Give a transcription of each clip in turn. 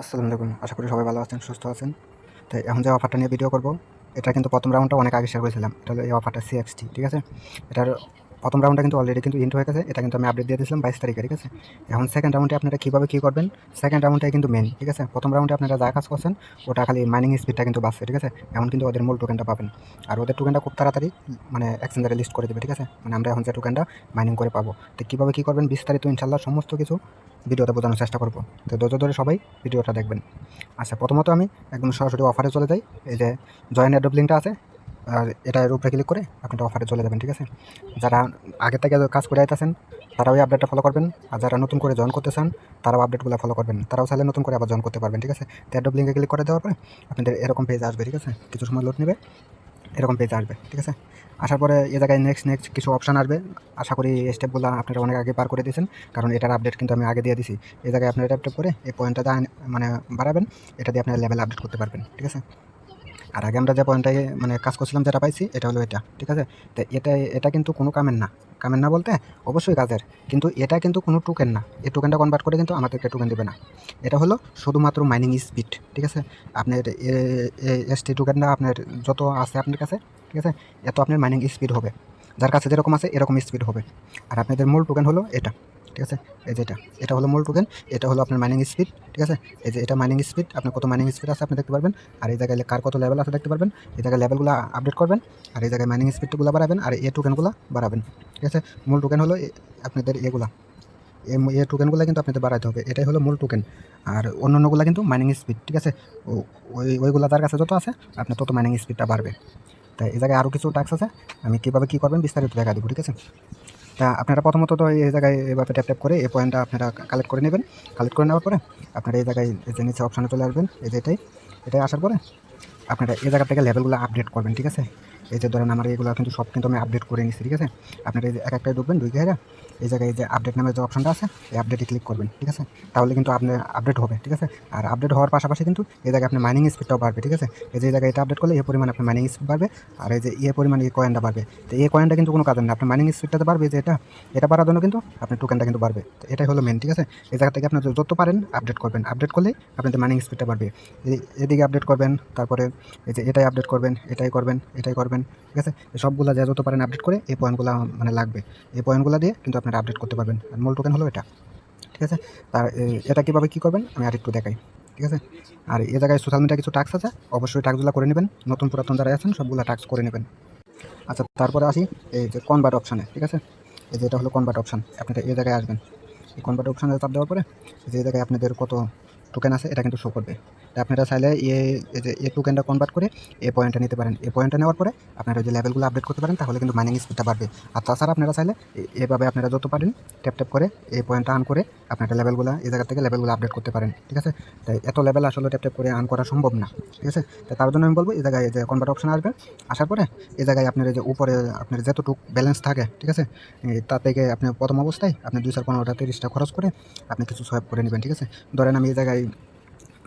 আসসালামু আলাইকুম। আশা করি সবাই ভালো আছেন, সুস্থ আছেন। তো এখন যে অফারটা নিয়ে ভিডিও করব, এটা কিন্তু প্রথম রাউন্ডটা অনেক আগে শেয়ার করেছিলাম। এটা হলো এই অফারটা সিএক্সটি ঠিক আছে? এটার প্রথম রাউন্ডটা কিন্তু অলরেডি কিন্তু ইন্ট হয়ে গেছে। এটা কিন্তু আমি আপডেট দিয়ে দিয়েছিলাম বাইশ তারিখে, ঠিক আছে? এখন সেকেন্ড রাউন্ডে আপনারা কীভাবে কী করবেন? সেকেন্ড রাউন্ডটাই কিন্তু মেন ঠিক আছে? প্রথম রাউন্ডে আপনারা যা কাজ করছেন, ওটা খালি মাইনিং স্পিডটা কিন্তু বাড়ছে, ঠিক আছে? এখন কিন্তু ওদের মূল টোকেনটা পাবেন। আর ওদের টোকেনটা খুব তাড়াতাড়ি মানে এক্সচেঞ্জারে লিস্ট করে দেবে, ঠিক আছে? মানে আমরা এখন যে টোকেনটা মাইনিং করে পাবো। তো কীভাবে কী করবেন? বিস্তারিত ইনশাল্লাহ সমস্ত কিছু ভিডিওটা বোঝানোর চেষ্টা করব। তো ধৈর্য ধরে সবাই ভিডিওটা দেখবেন। আচ্ছা প্রথমত আমি একদম সরাসরি অফারে চলে যাই। এই যে জয়েন অ্যাডব লিঙ্কটা আছে আর এটার উপরে ক্লিক করে আপনারা অফারে চলে যাবেন, ঠিক আছে? যারা আগে থেকে কাজ করে আইতেছেন, তারাও এই আপডেটটা ফলো করবেন। আর যারা নতুন করে জয়েন করতে চান, তারাও আপডেটগুলো ফলো করবেন। তারাও চাইলে নতুন করে আবার জয়েন করতে পারবেন, ঠিক আছে? তো অ্যাডব লিঙ্কে ক্লিক করে দেওয়ার পরে আপনাদের এরকম পেজ আসবে, ঠিক আছে? কিছু সময় লোড নেবে, এরকম পেজ আসবে, ঠিক আছে? আসার পরে এ জায়গায় নেক্সট নেক্সট কিছু অপশান আসবে। আশা করি এই স্টেপগুলো আপনারা অনেক আগে পার করে দিয়েছেন, কারণ এটার আপডেট কিন্তু আমি আগে দিয়ে দিছি। এ জায়গায় আপনারা ট্যাপ করে এই পয়েন্টটা মানে বাড়াবেন, এটা দিয়ে আপনারা লেভেল আপডেট করতে পারবেন, ঠিক আছে? আর আগে আমরা যে পয়েন্টটায় মানে কাজ করছিলাম যেটা পাইছি, এটা হলো এটা, ঠিক আছে? তো এটা এটা কিন্তু কোনো কামের না। কামের না বলতে অবশ্যই কাজের, কিন্তু এটা কিন্তু কোনো টোকেন না। এই টোকেনটা কনভার্ট করে কিন্তু আমাদেরকে টোকেন দেবে না। এটা হলো শুধুমাত্র মাইনিং স্পিড ঠিক আছে? আপনার এস টি টোকেনটা আপনার যত আছে আপনার কাছে, ঠিক আছে? এত আপনার মাইনিং স্পিড হবে। যার কাছে যেরকম আছে এরকম স্পিড হবে। আর আপনাদের মূল টোকেন হলো এটা। ঠিক আছে? এই যে এটা এটা হলো মূল টোকেন এটা হলো আপনার মাইনিং স্পিড ঠিক আছে? এই যে এটা মাইনিং স্পিড আপনার কত মাইনিং স্পিড আছে আপনি দেখতে পারবেন। আর এই জায়গায় কার কত লেভেল আছে দেখতে পারবেন। এই জায়গায় লেভেলগুলো আপডেট করবেন, আর এই জায়গায় মাইনিং স্পিডগুলো বাড়াবেন, আর এ টোকেনগুলো বাড়াবেন, ঠিক আছে? মূল টোকেন হলো আপনাদের এগুলা এ- এ টোকেনগুলো কিন্তু আপনাদের বাড়াতে হবে, এটাই হলো মূল টোকেন আর অন্য অন্যগুলো কিন্তু মাইনিং স্পিড ঠিক আছে? ওই ওইগুলো তার কাছে যত আছে, আপনার তত মাইনিং স্পিডটা বাড়বে। তাই এই জায়গায় আরও কিছু টাক্স আছে, আমি কীভাবে কী করবেন বিস্তারিত দেখা দেবো, ঠিক আছে? তা আপনারা প্রথমত তো এই জায়গায় এভাবে ট্যাপ ট্যাপ করে এই পয়েন্টটা আপনারা কালেক্ট করে নেবেন। কালেক্ট করে নেওয়ার পরে আপনারা এই জায়গায় যে নিচে অপশানে চলে আসবেন, এই যে এটাই। এটাই আসার পরে আপনারা এই জায়গা থেকে লেভেলগুলো আপডেট করবেন, ঠিক আছে? এই যে ধরেন আমার এগুলো কিন্তু সব কিন্তু আমি আপডেট করে নিচ্ছি ঠিক আছে? আপনারা এই যে এক একটাই ঢুকবেন ঢুকে হেরা এই জায়গায় যে আপডেট নামের যে অপশনটা আছে, এই আপডেটে ক্লিক করবেন, ঠিক আছে? তাহলে কিন্তু আপনি আপডেট হবে, ঠিক আছে? আর আপডেট হওয়ার পাশাপাশি কিন্তু এই জায়গায় আপনার মাইনিং স্পিডটাও বাড়বে, ঠিক আছে? এই যে জায়গায় এটা আপডেট করলে এই পরিমাণ আপনার মাইনিং স্পিড বাড়বে, আর এই যে এই পরিমাণ এই কয়েনটা বাড়বে। তো এই কয়েনটা কিন্তু কোনো কাজের না আপনার মাইনিং স্পিডটাতে বাড়বে যে এটা এটা বাড়ার জন্য কিন্তু আপনার টোকেনটা কিন্তু বাড়বে। তো এটাই হলো মেন ঠিক আছে? এই জায়গা থেকে আপনি যত পারেন আপডেট করবেন আপডেট করলেই আপনাদের মাইনিং স্পিডটা বাড়বে। এদিকে আপডেট করবেন, তারপরে এই যে এটাই আপডেট করবেন, এটাই করবেন এটাই করবেন ঠিক আছে? সবগুলা যা যত পারেন আপডেট করে এই পয়েন্টগুলো মানে লাগবে। এই পয়েন্টগুলো দিয়ে কিন্তু আপনারা আপডেট করতে পারবেন। আর মূল টোকেন হলো এটা, ঠিক আছে? আর এটা কীভাবে কী করবেন, আমি আর একটু দেখাই, ঠিক আছে? আর এ জায়গায় সোশ্যাল মিডিয়া কিছু টাক্স আছে, অবশ্যই টাক্সগুলো করে নেবেন। নতুন পুরাতন যারা আছেন, সবগুলো টাক্স করে নেবেন। আচ্ছা তারপরে আসি এই যে কনভার্ট অপশানে ঠিক আছে? এই যে এটা হলো কনভার্ট অপশান আপনারা এই জায়গায় আসবেন। এই কনভার্ট অপশানে চাপ দেওয়ার পরে যে জায়গায় আপনাদের কত টোকেন আছে, এটা কিন্তু শো করবে। আপনারা চাইলে এ এই টোকেনটা কনভার্ট করে এ পয়েন্টটা নিতে পারেন। এই পয়েন্টটা নেওয়ার পরে আপনারা যে লেভেলগুলো আপডেট করতে পারেন, তাহলে কিন্তু মাইনিং স্পিডটা বাড়বে। আর তাছাড়া আপনারা চাইলে এভাবে আপনারা যত পারেন ট্যাপ ট্যাপ করে এই পয়েন্টটা আন করে আপনারা লেভেলগুলো এই জায়গা থেকে লেভেলগুলো আপডেট করতে পারেন, ঠিক আছে? তাই এত লেভেল আসলে ট্যাপ ট্যাপ করে আন করা সম্ভব না, ঠিক আছে? তাই তার জন্য আমি বলব, এই জায়গায় যে কনভার্ট অপশন আসবে, আসার পরে এই জায়গায় আপনার যে উপরে আপনার যতটুকু ব্যালেন্স থাকে, ঠিক আছে? তার থেকে আপনি প্রথম অবস্থায় আপনি দুই চার পনেরোটা তিরিশটা খরচ করে আপনি কিছু সোয়াপ করে নেবেন, ঠিক আছে? ধরেন আমি এই জায়গায়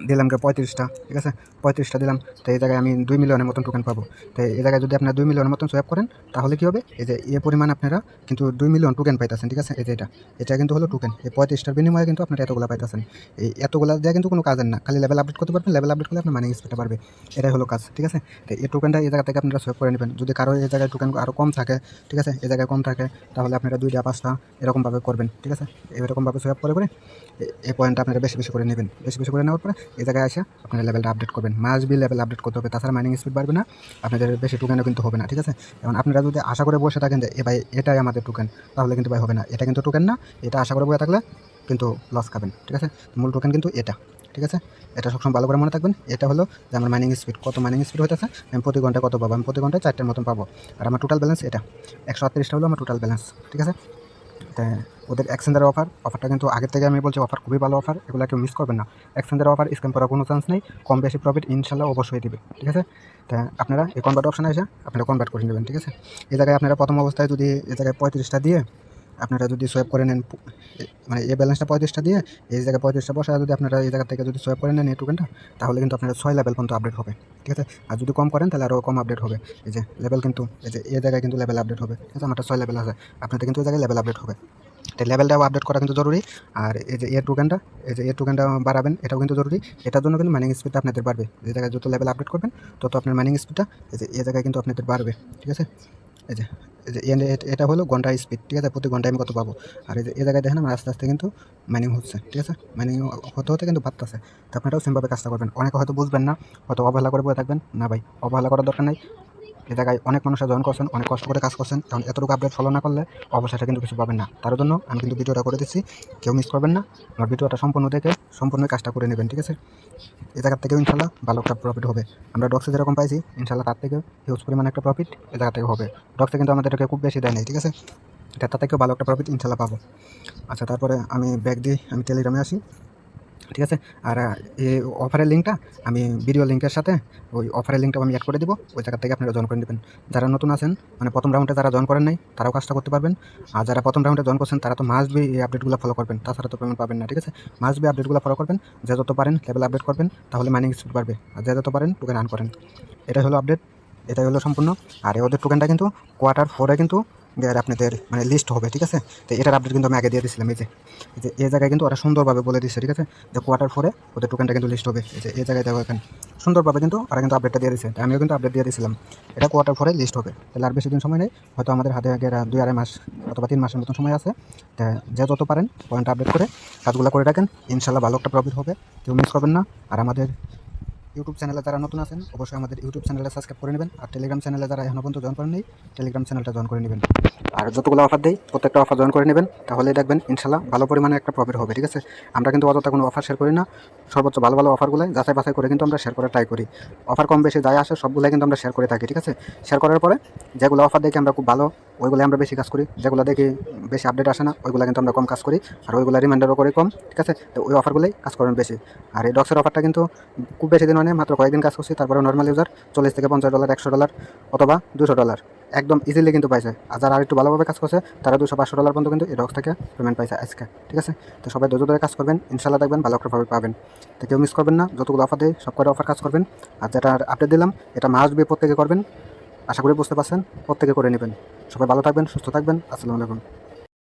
দিলাম কে পঁয়ত্রিশটা, ঠিক আছে? পঁয়ত্রিশটা দিলাম, তো এই জায়গায় আমি দুই মিলিয়নের মতন টোকেন পাবো। তো এই জায়গায় যদি আপনারা দুই মিলিয়নের মতন সোয়াপ করেন, তাহলে কী হবে? এই যে এ পরিমাণ আপনারা কিন্তু দুই মিলিয়ন টোকেন পাইতেছেন, ঠিক আছে? এই যে এটা এটা কিন্তু হলো টোকেন এই পঁয়ত্রিশটার বিনিময়ে কিন্তু আপনারা এতগুলো পাইতেছেন। এই এতগুলো দেওয়া কিন্তু কোনো কাজের না, খালি লেভেল আপডেট করতে পারবেন লেভেল আপডেট করলে আপনার মানি স্পিডটা বাড়বে। এটাই হলো কাজ, ঠিক আছে? তো এই টোকেনটা এই জায়গা থেকে আপনারা সোয়াপ করে নেবেন। যদি কারও এই জায়গায় টোকেন আরও কম থাকে, ঠিক আছে? এই জায়গায় কম থাকে, তাহলে আপনারা দুইটা, পাঁচটা এরকমভাবে করবেন, ঠিক আছে? এরকমভাবে সোয়াপ করে করে এই পয়েন্টটা আপনারা বেশি বেশি করে নেবেন। বেশি বেশি করে নেওয়ার পরে এই জায়গায় আসে আপনারা লেভেলটা আপডেট করবেন। মাস বি লেভেল আপডেট করতে হবে, তাছাড়া মাইনিং স্পিড বাড়বে না, আপনাদের বেশি টোকেনও কিন্তু হবে না, ঠিক আছে? এবং আপনারা যদি আশা করে বসে থাকেন যে, এ ভাই, এটাই আমাদের টোকেন তাহলে কিন্তু ভাই হবে না। এটা কিন্তু টোকেন না, এটা আশা করে বসে থাকলে কিন্তু লস খাবেন, ঠিক আছে? মূল টোকেন কিন্তু এটা, ঠিক আছে? এটা সবসময় ভালো করে মনে থাকবেন। এটা হলো যে আমার মাইনিং স্পিড কত মাইনিং স্পিড হইতেছে, আমি প্রতি ঘন্টায় কত পাবো? আমি প্রতি ঘন্টায় চারটের মতন পাবো। আর আমার টোটাল ব্যালেন্স এটা, একশো আটত্রিশটা হলো আমার টোটাল ব্যালেন্স ঠিক আছে? তা ওদের এক্সচেঞ্জের অফার অফারটা কিন্তু আগের থেকে আমি বলছি অফার খুবই ভালো অফার এগুলো কেউ মিস করবেন না। এক্সচেঞ্জের অফার স্ক্যাম করার কোনো চান্স নেই, কম বেশি প্রফিট ইনশাল্লাহ অবশ্যই দেবে, ঠিক আছে? তা আপনারা এই কনভার্ট অপশানে এসে আপনারা কনভার্ট করে নেবেন, ঠিক আছে? এ জায়গায় আপনারা প্রথম অবস্থায় যদি এ জায়গায় পঁয়ত্রিশটা দিয়ে আপনারা যদি সোয়াপ করে নেন মানে এই ব্যালেন্সটা পঁয়ত্রিশটা দিয়ে এই জায়গায় পঁয়ত্রিশটা বসা যদি আপনারা এই জায়গা থেকে যদি সোয়াপ করে নেন এই টোকেনটা তাহলে কিন্তু আপনারা ছয় লেভেল পর্যন্ত আপডেট হবে। ঠিক আছে? আর যদি কম করেন, তাহলে আরও কম আপডেট হবে। এই যে লেভেল কিন্তু, এই যে এই জায়গায় কিন্তু লেভেল আপডেট হবে। ঠিক আছে? আমারটা ছয় লেভেল আছে। আপনাদের কিন্তু এই জায়গায় লেভেল আপডেট হবে। তো লেভেলটাও আপডেট করা কিন্তু জরুরি। আর এই যে এ টোকেনটা এই যে এ টোকেনটা বাড়াবেন, এটাও কিন্তু জরুরি। এটার জন্য কিন্তু মাইনিং স্পিডটা আপনাদের বাড়বে। যে জায়গায় যত লেভেল আপডেট করবেন, তত আপনার মাইনিং স্পিডটা এই যে এই জায়গায় কিন্তু আপনাদের বাড়বে। ঠিক আছে? এই যে এটা হলো ঘণ্টা স্পিড ঠিক আছে? প্রতি ঘন্টায় আমি কত পাবো? আর এই যে, এই জায়গায় দেখেন আমার আস্তে আস্তে কিন্তু মাইনিং হচ্ছে, ঠিক আছে? মাইনিং হতে হতে কিন্তু বাড়তেছে তো আপনারাও সেমভাবে কাজটা করবেন। অনেকে হয়তো বুঝবেন না, হয়তো অবহেলা করে বলে থাকবেন। না ভাই, অবহেলা করার দরকার নাই। এই জায়গায় অনেক মানুষরা জয়েন করছেন, অনেক কষ্ট করে কাজ করছেন। কারণ এতটুকু আপডেট ফলো না করলে অবশ্যই কিন্তু কিছু পাবেন না। তার জন্য আমি কিন্তু ভিডিওটা করে দিচ্ছি। কেউ মিস করবেন না। আমার ভিডিওটা সম্পূর্ণ দেখে, সম্পূর্ণ কাজটা করে নেবেন, ঠিক আছে? এই জায়গার থেকেও ইনশাল্লাহ ভালো একটা প্রফিট হবে। আমরা ডক্সে যেরকম পাইছি, ইনশাল্লাহ তার থেকে হিউজ পরিমাণে একটা প্রফিট এই জায়গা থেকে হবে। ডক্সে কিন্তু আমাদেরকে খুব বেশি দেয় নেই, ঠিক আছে? এটা তার থেকেও ভালো একটা প্রফিট ইনশাল্লাহ পাবো। আচ্ছা তারপরে আমি ব্যাগ দিয়ে আমি টেলিগ্রামে আসি। ঠিক আছে? আর এই অফারের লিঙ্কটা আমি ভিডিও লিঙ্কের সাথে ওই অফারের লিঙ্কটা আমি অ্যাড করে দিব। ওই জায়গা থেকে আপনারা জয়েন করে নেবেন। যারা নতুন আছেন মানে প্রথম রাউন্ডে যারা জয়েন করেন নাই, তারাও কাজটা করতে পারবেন। আর যারা প্রথম রাউন্ডে জয়েন করছেন, তারা তো মাস্ট বি এই আপডেটগুলো ফলো করবেন। তাছাড়া তো পেমেন্ট পাবেন না, ঠিক আছে? মাস্ট বি আপডেটগুলো ফলো করবেন। যে যত পারেন লেভেল আপডেট করবেন, তাহলে মাইনিং স্পিড বাড়বে। আর যে যত পারেন টোকেন আর্ন করেন। এটাই হলো আপডেট এটাই হলো সম্পূর্ণ। আর ওদের টোকেনটা কিন্তু কোয়ার্টার ফোরে কিন্তু দেয়ার আপনাদের মানে লিস্ট হবে, ঠিক আছে? তো এটার আপডেট কিন্তু আমি আগে দিয়ে দিয়েছিলাম এই যে এই যে, এই জায়গায় কিন্তু ওরা সুন্দরভাবে বলে দিচ্ছে ঠিক আছে? যে কোয়ার্টার ফোরে ওদের টোকেনটা কিন্তু লিস্ট হবে, এই যে, এই জায়গায় দেখো এখানে। সুন্দরভাবে কিন্তু ওরা কিন্তু আপডেটটা দিয়ে দিচ্ছে আমিও কিন্তু আপডেট দিয়ে দিয়েছিলাম এটা কোয়ার্টার ফোরে লিস্ট হবে, তাহলে আর বেশি দিন সময় নেই, হয়তো আমাদের হাতে আগে দুই আড়াই মাস অথবা তিন মাসের মতন সময় আছে। তা যে যত পারেন পয়েন্ট আপডেট করে কাজগুলো করে রাখেন ইনশাল্লাহ ভালো একটা প্রফিট হবে, কেউ মিস করবেন না। আর আমাদের ইউটিউব চ্যানেলে যারা নতুন আছেন, অবশ্যই আমাদের ইউটিউব চ্যানেলে সাবস্ক্রাইব করে নেবেন আর টেলিগ্রাম চ্যানেলে যারা এখনও পর্যন্ত জয়েন করেন নেই টেলিগ্রাম চ্যানেলটা জয়েন করে নেবেন। আর যতগুলো অফার দেই, প্রত্যেকটা অফার জয়েন করে নেবেন তাহলে দেখবেন ইনশাল্লাহ ভালো পরিমাণে একটা প্রফিট হবে, ঠিক আছে? আমরা কিন্তু অযথা কোনো অফার শেয়ার করি না, সর্বোচ্চ ভালো ভালো অফারগুলো যাচাই বাছাই করে কিন্তু আমরা শেয়ার করার ট্রাই করি। অফার কম বেশি যায় আসে, সবগুলাই কিন্তু আমরা শেয়ার করে থাকি, ঠিক আছে? শেয়ার করার পরে যেগুলো অফার দেখি আমরা খুব ভালো ওইগুলো আমরা বেশি কাজ করি। যেগুলো দেখি বেশি আপডেট আসে না, ওইগুলো কিন্তু আমরা কম কাজ করি, আর ওইগুলো রিমাইন্ডারও করি কম, ঠিক আছে? তো ওই অফারগুলোই কাজ করেন বেশি। আর এই ডক্সের অফারটা কিন্তু খুব বেশি দিন মানে মাত্র কয়েকদিন কাজ করছি, তারপরে নর্মাল ইউজার চল্লিশ থেকে পঞ্চাশ ডলার একশো ডলার অথবা দুশো ডলার একদম ইজিলি কিন্তু পাইছে। আর যারা আর একটু ভালোভাবে কাজ করছে, তারা দুশো পাঁচশো ডলার পর্যন্ত কিন্তু এই থেকে পেমেন্ট পাইছে আজকে, ঠিক আছে? তো সবাই ধৈর্য ধরে কাজ করবেন ইনশাল্লাহ দেখবেন ভালো প্রফিট পাবেন। তো কেউ মিস করবেন না, যতগুলো অফার দেয় সব কটা অফার কাজ করবেন। আর যেটা আপডেট দিলাম, এটা মাস্ট বি প্রত্যেকে করবেন। আশা করি বুঝতে পারছেন, প্রত্যেকে করে নেবেন। সবাই ভালো থাকবেন, সুস্থ থাকবেন। আসসালামু আলাইকুম।